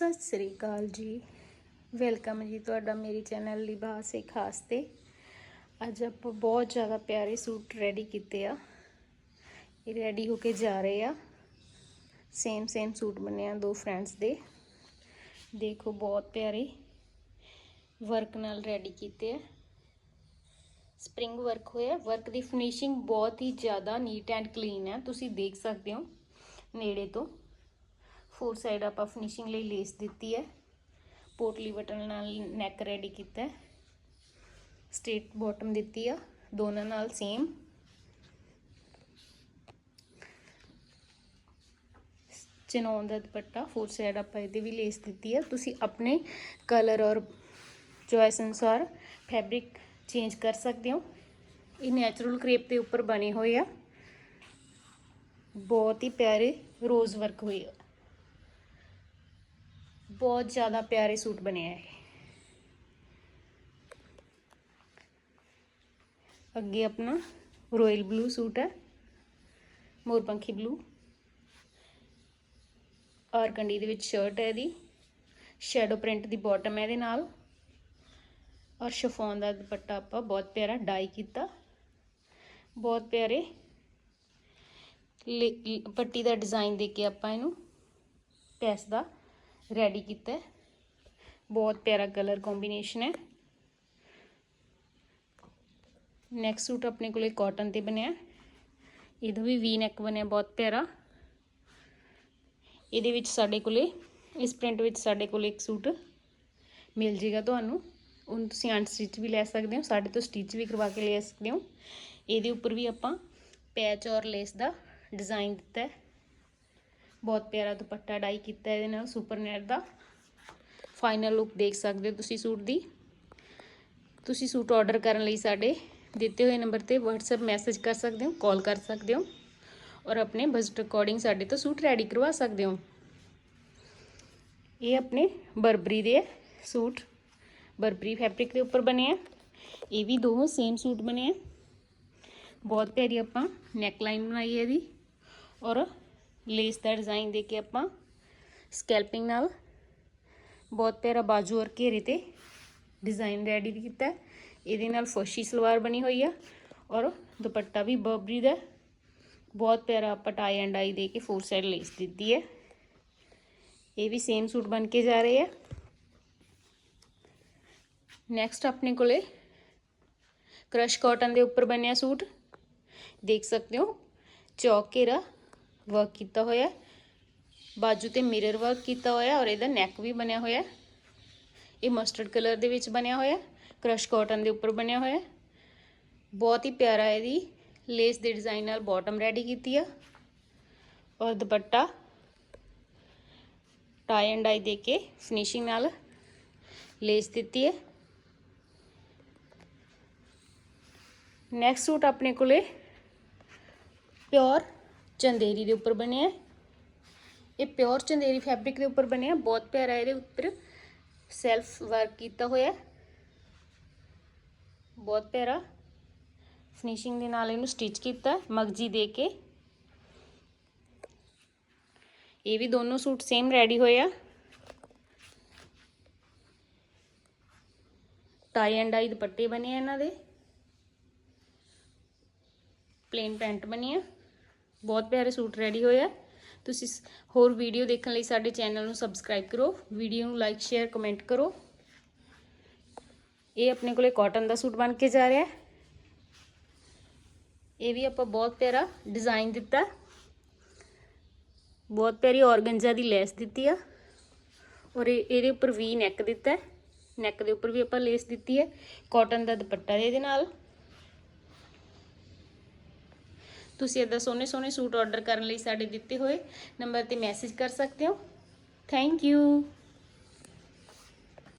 ਸਤਿ ਸ੍ਰੀ ਅਕਾਲ ਜੀ। ਵੈਲਕਮ ਜੀ ਤੁਹਾਡਾ ਮੇਰੀ ਚੈਨਲ ਲਿਬਾਸ ਏ ਖਾਸ ਤੇ। ਅੱਜ ਆਪਾਂ ਬਹੁਤ ਜ਼ਿਆਦਾ ਪਿਆਰੇ ਸੂਟ ਰੈਡੀ ਕੀਤੇ ਆ। ਇਹ ਰੈਡੀ ਹੋ ਕੇ ਜਾ ਰਹੇ ਆ। ਸੇਮ ਸੇਮ ਸੂਟ ਬਣੇ ਆ ਦੋ ਫਰੈਂਡਸ ਦੇ। ਦੇਖੋ ਬਹੁਤ ਪਿਆਰੇ ਵਰਕ ਨਾਲ ਰੈਡੀ ਕੀਤੇ ਆ। ਸਪ੍ਰਿੰਗ ਵਰਕ ਹੋਇਆ। ਵਰਕ ਦੀ ਫਿਨਿਸ਼ਿੰਗ ਬਹੁਤ ਹੀ ਜ਼ਿਆਦਾ ਨੀਟ ਐਂਡ ਕਲੀਨ ਹੈ ਤੁਸੀਂ ਦੇਖ ਸਕਦੇ ਹੋ ਨੇੜੇ ਤੋਂ। ਫੋਰ ਸਾਈਡ ਆਪਾਂ ਫਿਨਿਸ਼ਿੰਗ ਲਈ ਲੇਸ ਦਿੱਤੀ ਹੈ। ਪੋਟਲੀ ਬਟਨ ਨਾਲ ਨੈਕ ਰੈਡੀ ਕੀਤਾ ਹੈ। ਸਟ੍ਰੇਟ ਬਾਟਮ ਦਿੱਤੀ ਆ, ਦੋਨਾਂ ਨਾਲ ਸੇਮ ਚਨੌਨ ਦਾ ਦੁਪੱਟਾ ਫੋਰ ਸਾਈਡ ਆਪਾਂ ਇਹਦੇ ਵੀ ਲੇਸ ਦਿੱਤੀ ਆ। ਤੁਸੀਂ ਆਪਣੇ ਕਲਰ ਔਰ ਚੋਇਸ ਅਨੁਸਾਰ ਫੈਬਰਿਕ ਚੇਂਜ ਕਰ ਸਕਦੇ ਹੋ। ਇਹ ਨੈਚੁਰਲ ਕ੍ਰੇਪ ਦੇ ਉੱਪਰ ਬਣੇ ਹੋਏ ਆ। ਬਹੁਤ ਹੀ ਪਿਆਰੇ ਰੋਜ਼ ਵਰਕ ਹੋਏ ਆ। ਬਹੁਤ ਜ਼ਿਆਦਾ ਪਿਆਰੇ ਸੂਟ ਬਣੇ ਆ ਇਹ। ਅੱਗੇ ਆਪਣਾ ਰਾਇਲ ਬਲੂ ਸੂਟ ਹੈ ਮੋਰਪੰਖੀ ਬਲੂ। ਔਰ ਕੰਡੀ ਦੇ ਵਿੱਚ ਸ਼ਰਟ ਹੈ ਇਹਦੀ ਸ਼ੈਡੋ ਪ੍ਰਿੰਟ ਦੀ ਬਾਟਮ ਹੈ ਇਹਦੇ ਨਾਲ। ਔਰ ਸ਼ਫੋਨ ਦਾ ਦੁਪੱਟਾ ਆਪਾਂ ਬਹੁਤ ਪਿਆਰਾ ਡਾਈ ਕੀਤਾ। ਬਹੁਤ ਪਿਆਰੇ ਪੱਟੀ ਦਾ ਡਿਜ਼ਾਈਨ ਦੇ ਕੇ ਆਪਾਂ ਇਹਨੂੰ ਪੈਸ ਦਾ ਰੈਡੀ ਕੀਤਾ। ਬਹੁਤ ਪਿਆਰਾ ਕਲਰ ਕੰਬੀਨੇਸ਼ਨ ਹੈ। ਨੈਕ ਸੂਟ ਆਪਣੇ ਕੋਲੇ ਕਾਟਨ ਤੇ ਬਣਿਆ ਇਹਦਾ ਵੀ ਵੀ ਨੈਕ ਬਣਿਆ, ਬਹੁਤ ਪਿਆਰਾ। ਇਹਦੇ ਵਿੱਚ ਸਾਡੇ ਕੋਲੇ, ਇਸ ਪ੍ਰਿੰਟ ਵਿੱਚ ਸਾਡੇ ਕੋਲੇ ਇੱਕ ਸੂਟ ਮਿਲ ਜੇਗਾ ਤੁਹਾਨੂੰ। ਉਹਨੂੰ ਤੁਸੀਂ ਅਨਸਟਿਚ ਵੀ ਲੈ ਸਕਦੇ ਹੋ, ਸਾਡੇ ਤੋਂ ਸਟਿਚ ਵੀ ਕਰਵਾ ਕੇ ਲੈ ਸਕਦੇ ਹੋ। ਇਹਦੇ ਉੱਪਰ ਵੀ ਆਪਾਂ ਪੈਚ ਔਰ ਲੇਸ ਦਾ ਡਿਜ਼ਾਈਨ ਦਿੱਤਾ ਹੈ। ਬਹੁਤ ਪਿਆਰਾ ਦੁਪੱਟਾ ਡਾਈ ਕੀਤਾ ਇਹਦੇ ਨਾਲ ਸੁਪਰ ਨੈਟ ਦਾ ਫਾਈਨਲ ਲੁੱਕ ਦੇਖ ਸਕਦੇ ਹੋ ਤੁਸੀਂ ਸੂਟ ਦੀ ਤੁਸੀਂ ਸੂਟ ਆਰਡਰ ਕਰਨ ਲਈ ਸਾਡੇ ਦਿੱਤੇ ਹੋਏ ਨੰਬਰ ਤੇ WhatsApp ਮੈਸੇਜ ਕਰ ਸਕਦੇ ਹੋ ਕਾਲ ਕਰ ਸਕਦੇ ਹੋ ਔਰ ਆਪਣੇ ਬਜਟ ਅਕੋਰਡਿੰਗ ਸਾਡੇ ਤੋਂ ਸੂਟ ਰੈਡੀ ਕਰਵਾ ਸਕਦੇ ਹੋ ਇਹ ਆਪਣੇ ਬਰਬਰੀ ਦੇ ਸੂਟ ਬਰਬਰੀ ਫੈਬਰਿਕ ਦੇ ਉੱਪਰ ਬਣੇ ਆ ਇਹ ਵੀ ਦੋਵੇਂ ਸੇਮ ਸੂਟ ਬਣੇ ਆ ਬਹੁਤ ਪਿਆਰੀ ਆਪਾਂ ਨੈਕ ਲਾਈਨ ਬਣਾਈ ਹੈ ਇਹਦੀ ਔਰ ਲੇਸ ਦਾ ਡਿਜ਼ਾਈਨ ਦੇ ਕੇ ਆਪਾਂ ਸਕੈਲਪਿੰਗ ਨਾਲ ਬਹੁਤ ਪਿਆਰਾ ਬਾਜੂ ਔਰ ਘੇਰੇ ਤੇ ਡਿਜ਼ਾਈਨ ਰੈਡੀ ਕੀਤਾ ਇਹਦੇ ਨਾਲ ਫੋਸ਼ੀ ਸਲਵਾਰ ਬਣੀ ਹੋਈ ਆ ਔਰ ਦੁਪੱਟਾ ਵੀ ਬਰਬਰੀ ਦਾ ਬਹੁਤ ਪਿਆਰਾ ਆਪਾਂ ਟਾਈ ਐਂਡ ਆਈ ਦੇ ਕੇ ਫੋਰ ਸਾਈਡ ਲੇਸ ਦਿੱਤੀ ਹੈ। ਇਹ ਵੀ ਸੇਮ ਸੂਟ ਬਣ ਕੇ ਜਾ ਰਹੇ ਆ। ਨੈਕਸਟ ਆਪਣੇ ਕੋਲੇ ਕ੍ਰਸ਼ ਕਾਟਨ ਦੇ ਉੱਪਰ ਬਣਿਆ ਸੂਟ। ਦੇਖ ਸਕਦੇ ਹੋ, ਚੌਕ ਘੇਰਾ ਵਰਕ ਕੀਤਾ ਹੋਇਆ ਬਾਜੂ ਤੇ ਮਿਰਰ ਵਰਕ ਕੀਤਾ ਹੋਇਆ ਔਰ ਇਹਦਾ ਨੈਕ ਵੀ ਬਣਿਆ ਹੋਇਆ ਇਹ ਮਸਟਰਡ ਕਲਰ ਦੇ ਵਿੱਚ ਬਣਿਆ ਹੋਇਆ ਕ੍ਰਸ਼ ਕਾਟਨ ਦੇ ਉੱਪਰ ਬਣਿਆ ਹੋਇਆ ਬਹੁਤ ਹੀ ਪਿਆਰਾ ਇਹਦੀ ਲੇਸ ਦੇ ਡਿਜ਼ਾਈਨ ਨਾਲ ਬਾਟਮ ਰੈਡੀ ਕੀਤੀ ਆ। ਔਰ ਦੁਪੱਟਾ ਟਾਈ ਐਂਡ ਆਈ ਦੇ ਕੇ ਫਿਨਿਸ਼ਿੰਗ ਨਾਲ ਲੇਸ ਦਿੱਤੀ ਹੈ। ਨੈਕਸਟ ਸੂਟ ਆਪਣੇ ਕੋਲੇ ਪਿਓਰ ਚੰਦੇਰੀ ਦੇ ਉੱਪਰ ਬਣਿਆ ਇਹ ਪਿਓਰ ਚੰਦੇਰੀ ਫੈਬਰਿਕ ਦੇ ਉੱਪਰ ਬਣਿਆ ਬਹੁਤ ਪਿਆਰਾ ਇਹਦੇ ਉੱਪਰ ਸੈਲਫ ਵਰਕ ਕੀਤਾ ਹੋਇਆ ਬਹੁਤ ਪਿਆਰਾ। ਫਿਨਿਸ਼ਿੰਗ ਦੇ ਨਾਲ ਇਹਨੂੰ ਸਟਿਚ ਕੀਤਾ ਮਗਜੀ ਦੇ ਕੇ। ਇਹ ਵੀ ਦੋਨੋਂ ਸੂਟ ਸੇਮ ਰੈਡੀ ਹੋਏ ਆ। ਟਾਈ ਐਂਡ ਆਈ ਦੁਪੱਟੇ ਬਣੇ ਆ ਇਹਨਾਂ ਦੇ। ਪਲੇਨ ਪੈਂਟ ਬਣੀ ਆ। ਬਹੁਤ ਪਿਆਰੇ ਸੂਟ ਰੈਡੀ ਹੋਏ ਆ। ਤੁਸੀਂ ਹੋਰ ਵੀਡੀਓ ਦੇਖਣ ਲਈ ਸਾਡੇ ਚੈਨਲ ਨੂੰ ਸਬਸਕ੍ਰਾਈਬ ਕਰੋ। ਵੀਡੀਓ ਨੂੰ ਲਾਈਕ ਸ਼ੇਅਰ ਕਮੈਂਟ ਕਰੋ। ਇਹ ਆਪਣੇ ਕੋਲੇ ਕਾਟਨ ਦਾ ਸੂਟ ਬਣ ਕੇ ਜਾ ਰਿਹਾ। ਇਹ ਵੀ ਆਪਾਂ ਬਹੁਤ ਪਿਆਰਾ ਡਿਜ਼ਾਈਨ ਦਿੱਤਾ। ਬਹੁਤ ਪਿਆਰੀ ਔਰਗੰਜਾ ਦੀ ਲੈਸ ਦਿੱਤੀ ਆ। ਔਰ ਇਹਦੇ ਉੱਪਰ ਵੀ ਨੈਕ ਦਿੱਤਾ। ਨੈਕ ਦੇ ਉੱਪਰ ਵੀ ਆਪਾਂ ਲੇਸ ਦਿੱਤੀ ਹੈ। ਕਾਟਨ ਦਾ ਦੁਪੱਟਾ ਇਹਦੇ ਨਾਲ। ਤੁਸੀਂ ਇਦਾਂ ਸੋਹਣੇ ਸੋਹਣੇ ਸੂਟ ਆਰਡਰ ਕਰਨ ਲਈ ਸਾਡੇ ਦਿੱਤੇ ਹੋਏ ਨੰਬਰ ਤੇ ਮੈਸੇਜ ਕਰ ਸਕਦੇ ਹੋ। Thank you